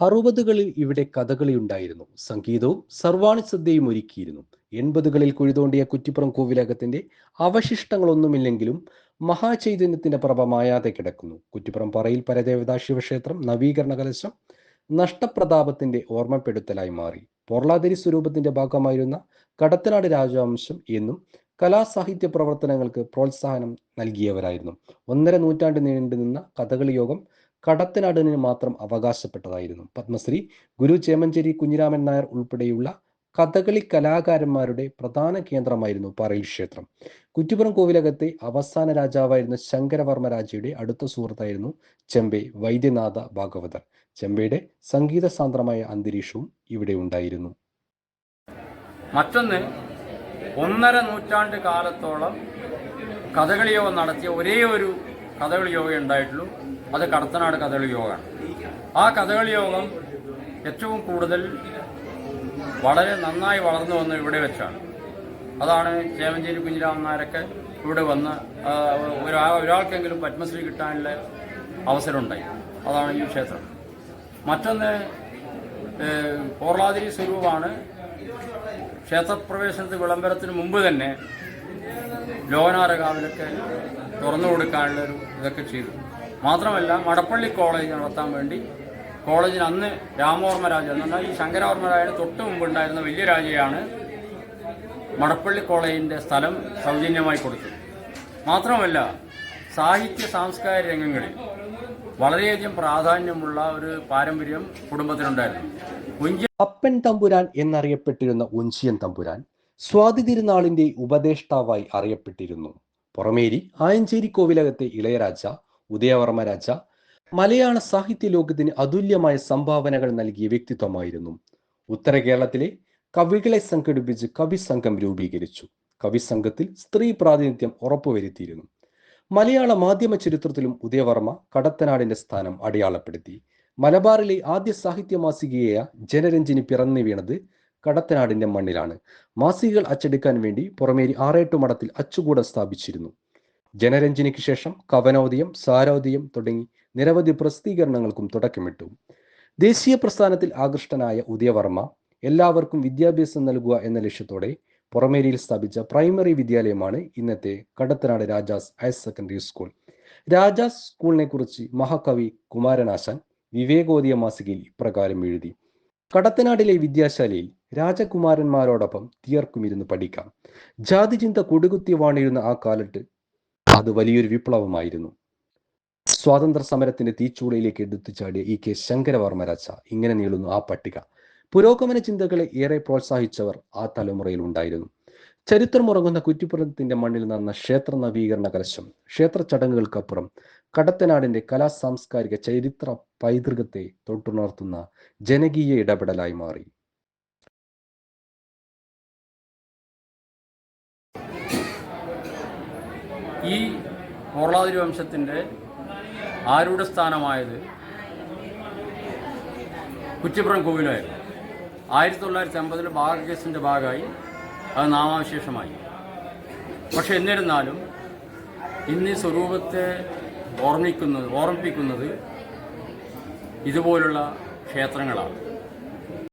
അറുപതുകളിൽ ഇവിടെ കഥകളി ഉണ്ടായിരുന്നു സംഗീതവും സർവാണി ശ്രദ്ധയും ഒരുക്കിയിരുന്നു. എൺപതുകളിൽ കുഴിതോണ്ടിയ കുറ്റിപ്പുറം കോവിലകത്തിന്റെ അവശിഷ്ടങ്ങളൊന്നുമില്ലെങ്കിലും മഹാചൈതന്യത്തിന്റെ പ്രഭ മായാതെ കിടക്കുന്നു. കുറ്റിപ്പുറം പറയിൽ പരദേവതാ ശിവക്ഷേത്രം നവീകരണ കലശം നഷ്ടപ്രതാപത്തിന്റെ ഓർമ്മപ്പെടുത്തലായി മാറി. പൊർളാതിരി സ്വരൂപത്തിന്റെ ഭാഗമായിരുന്ന കടത്തനാട് രാജവംശം എന്നും കലാസാഹിത്യ പ്രവർത്തനങ്ങൾക്ക് പ്രോത്സാഹനം നൽകിയവരായിരുന്നു. ഒന്നര നൂറ്റാണ്ട് നീണ്ടുനിന്ന കഥകളി യോഗം കടത്തനാടിന് മാത്രം അവകാശപ്പെട്ടതായിരുന്നു. പത്മശ്രീ ഗുരു ചേമഞ്ചേരി കുഞ്ഞിരാമൻ നായർ ഉൾപ്പെടെയുള്ള കഥകളി കലാകാരന്മാരുടെ പ്രധാന കേന്ദ്രമായിരുന്നു പറയിൽ ക്ഷേത്രം. കുറ്റിപ്പുറം കോവിലകത്തെ അവസാന രാജാവായിരുന്ന ശങ്കരവർമ്മ രാജയുടെ അടുത്ത സുഹൃത്തായിരുന്നു ചെമ്പെ വൈദ്യനാഥ ഭാഗവതർ. ചെമ്പയുടെ സംഗീത സാന്ദ്രമായ അന്തരീക്ഷവും ഇവിടെ ഉണ്ടായിരുന്നു. മറ്റൊന്ന് ഒന്നര നൂറ്റാണ്ട് കാലത്തോളം കഥകളിയോ നടത്തിയ ഒരേ ഒരു കഥകളി യോഗ ഉണ്ടായിട്ടുള്ളൂ. അത് കടത്തനാട് കഥകളി യോഗമാണ് ആ കഥകളി യോഗം ഏറ്റവും കൂടുതൽ വളരെ നന്നായി വളർന്നു വന്ന് ഇവിടെ വെച്ചാണ്. അതാണ് ചേമഞ്ചേരി കുഞ്ഞിരാമൻ ഇവിടെ വന്ന് ഒരാ ഒരാൾക്കെങ്കിലും പത്മശ്രീ കിട്ടാനുള്ള അവസരമുണ്ടായി. അതാണ് ഈ ക്ഷേത്രം. മറ്റൊന്ന് പോർളാതിരി സ്വരൂപമാണ്. ക്ഷേത്രപ്രവേശനത്തിന് വിളംബരത്തിന് മുമ്പ് തന്നെ ലോകനാരകാവിലൊക്കെ തുറന്നു കൊടുക്കാനുള്ള ഒരു ഇതൊക്കെ ചെയ്തു. മാത്രമല്ല മടപ്പള്ളി കോളേജ് നടത്താൻ വേണ്ടി കോളേജിന് അന്ന് രാമവർമ്മരാജ എന്നാൽ ഈ ശങ്കരവർമ്മ രാജയുടെ തൊട്ട് മുമ്പുണ്ടായിരുന്ന വലിയ രാജയാണ് മടപ്പള്ളി കോളേജിന്റെ സ്ഥലം സൗജന്യമായി കൊടുത്തു മാത്രമല്ല സാഹിത്യ സാംസ്കാരിക രംഗങ്ങളിൽ വളരെയധികം പ്രാധാന്യമുള്ള ഒരു പാരമ്പര്യം കുടുംബത്തിനുണ്ടായിരുന്നു. അപ്പൻ തമ്പുരാൻ എന്നറിയപ്പെട്ടിരുന്ന ഉഞ്ചിയൻ തമ്പുരാൻ സ്വാതി തിരുനാളിന്റെ ഉപദേഷ്ടാവായി അറിയപ്പെട്ടിരുന്നു. പുറമേരി ആയഞ്ചേരി കോവിലകത്തെ ഇളയരാജ ഉദയവർമ്മ രാജ മലയാള സാഹിത്യ ലോകത്തിന് അതുല്യമായ സംഭാവനകൾ നൽകിയ വ്യക്തിത്വമായിരുന്നു. ഉത്തര കേരളത്തിലെ കവികളെ സംഘടിപ്പിച്ച് കവിസംഘം രൂപീകരിച്ചു. കവി കവിസംഘത്തിൽ സ്ത്രീ പ്രാതിനിധ്യം ഉറപ്പുവരുത്തിയിരുന്നു. മലയാള മാധ്യമ ചരിത്രത്തിലും ഉദയവർമ്മ കടത്തനാടിന്റെ സ്ഥാനം അടയാളപ്പെടുത്തി. മലബാറിലെ ആദ്യ സാഹിത്യ മാസികയായ ജനരഞ്ജിനി പിറന്നു വീണത് കടത്തനാടിന്റെ മണ്ണിലാണ്. മാസികകൾ അച്ചടിക്കാൻ വേണ്ടി പുറമേരി ആറേട്ടു മഠത്തിൽ അച്ചുകൂടം സ്ഥാപിച്ചിരുന്നു. ജനരഞ്ജനിക്ക് ശേഷം കവനോദയം സാരോദയം തുടങ്ങി നിരവധി പ്രസിദ്ധീകരണങ്ങൾക്കും തുടക്കമിട്ടു. ദേശീയ പ്രസ്ഥാനത്തിൽ ആകൃഷ്ടനായ ഉദയവർമ്മ എല്ലാവർക്കും വിദ്യാഭ്യാസം നൽകുക എന്ന ലക്ഷ്യത്തോടെ പുറമേരിയിൽ സ്ഥാപിച്ച പ്രൈമറി വിദ്യാലയമാണ് ഇന്നത്തെ Kadathanad Rajas higher secondary school. Rajas സ്കൂളിനെ കുറിച്ച് മഹാകവി കുമാരനാശാൻ വിവേകോദയ മാസികയിൽ ഇപ്രകാരം എഴുതി. കടത്തനാടിലെ വിദ്യാശാലയിൽ രാജകുമാരന്മാരോടൊപ്പം തീർക്കും ഇരുന്ന് പഠിക്കാം. ജാതിചിന്ത കൊടുകുത്തി വാണിരുന്ന ആ കാലത്ത് അത് വലിയൊരു വിപ്ലവമായിരുന്നു. സ്വാതന്ത്ര്യ സമരത്തിന്റെ തീച്ചൂളയിലേക്ക് എടുത്തുചാടിയ ഇ കെ ശങ്കരവർമ്മ ഇങ്ങനെ നീളുന്നു ആ പട്ടിക. പുരോഗമന ചിന്തകളെ ഏറെ പ്രോത്സാഹിച്ചവർ ആ തലമുറയിൽ ഉണ്ടായിരുന്നു. ചരിത്രമുറങ്ങുന്ന കുറ്റിപ്പുറത്തിന്റെ മണ്ണിൽ നടന്ന ക്ഷേത്ര നവീകരണ കലശം ക്ഷേത്ര ചടങ്ങുകൾക്കപ്പുറം കടത്തനാടിന്റെ കലാ സാംസ്കാരിക ചരിത്ര പൈതൃകത്തെ തൊട്ടുണർത്തുന്ന ജനകീയ ഇടപെടലായി മാറി. ഈ മോർളാതിരി വംശത്തിന്റെ ആരുടെ സ്ഥാനമായത് കുറ്റിപ്പുറം കോവിലായിരുന്നു. ആയിരത്തി തൊള്ളായിരത്തി അമ്പതിൽ ഭാഗക്കേസിന്റെ ഭാഗമായി അത് നാമാവിശേഷമായി. പക്ഷെ എന്നിരുന്നാലും ഇന്ന് സ്വരൂപത്തെ ഓർമ്മിക്കുന്നത് ഓർമ്മിപ്പിക്കുന്നത് ഇതുപോലുള്ള ക്ഷേത്രങ്ങളാണ്.